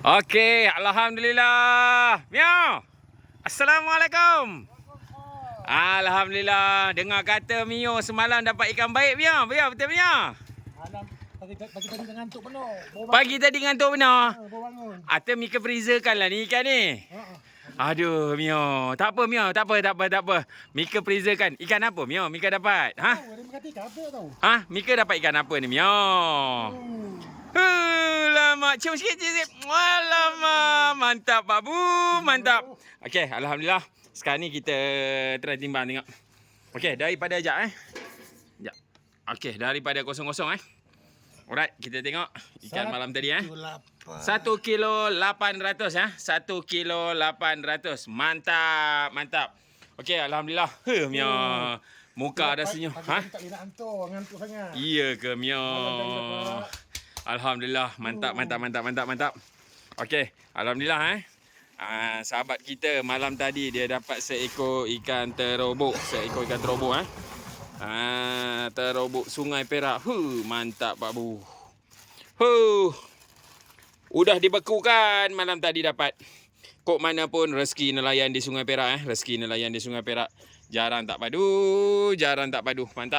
Okey, alhamdulillah. Mio. Assalamualaikum. Alhamdulillah. Dengar kata Mio semalam dapat ikan baik Mio. Mio betul Mio? Malam pagi pagi tadi ngantuk penuh. Pagi tadi ngantuk benar. baru bangun. Atau Mika freezerkan lah ni ikan ni. Ha ah. Aduh, Mio. Tak apa, Mio. Tak apa, tak apa, tak apa. Mika freezerkan. Ikan apa, Mio? Mika dapat. Ha? Oh? Ha? Mika dapat ikan apa ni, Mio? Hmm. Lama. Cium sikit, cium sikit. Alamak. Mantap, Pak Bu. Mantap. Okey, Alhamdulillah. Sekarang ni kita try timbang tengok. Okey, daripada jap eh. Jap. Okey, daripada kosong-kosong eh. Alright, kita tengok ikan Satu malam tadi eh. Satu kilo lapan ratus ya. Satu kilo lapan ratus. Mantap, mantap. Okey, Alhamdulillah. Huh, Mia. Muka ada senyum. Ha? tak boleh nak hantar, ngantuk sangat. Iya ke, Mia? Alhamdulillah. Mantap, mantap, mantap, mantap, mantap. Okey, Alhamdulillah eh. Ah, sahabat kita malam tadi dia dapat seekor ikan terobok. Seekor ikan terobok eh. Ah, terobok Sungai Perak. Huh, mantap Pak Bu. Huh. Udah dibekukan malam tadi dapat. Kok mana pun rezeki nelayan di Sungai Perak eh. Rezeki nelayan di Sungai Perak. Jarang tak padu, jarang tak padu. Mantap.